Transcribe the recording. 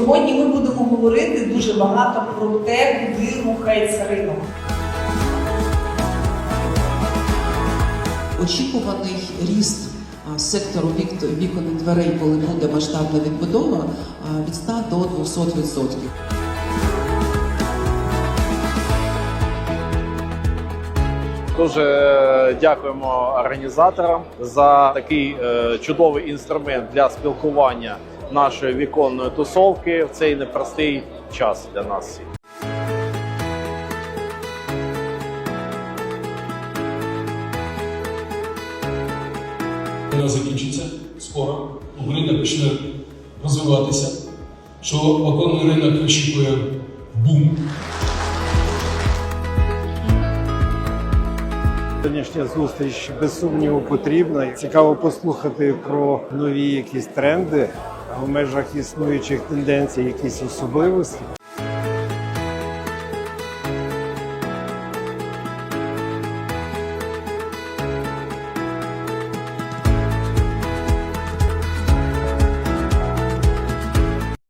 Сьогодні ми будемо говорити дуже багато про те, куди рухається ринок. Очікуваний ріст сектору вік- вікон і дверей, коли буде масштабна відбудова, від 100 до 200 відсотків. Дуже дякуємо організаторам за такий е, чудовий інструмент для спілкування нашої віконної тусовки в цей непростий час для нас. всіх. Війна закінчиться скоро, Україна почне розвиватися, що оконний ринок очікує бум. Сьогоднішня зустріч без сумніву потрібна. Цікаво послухати про нові якісь тренди, в межах існуючих тенденцій, якісь особливості.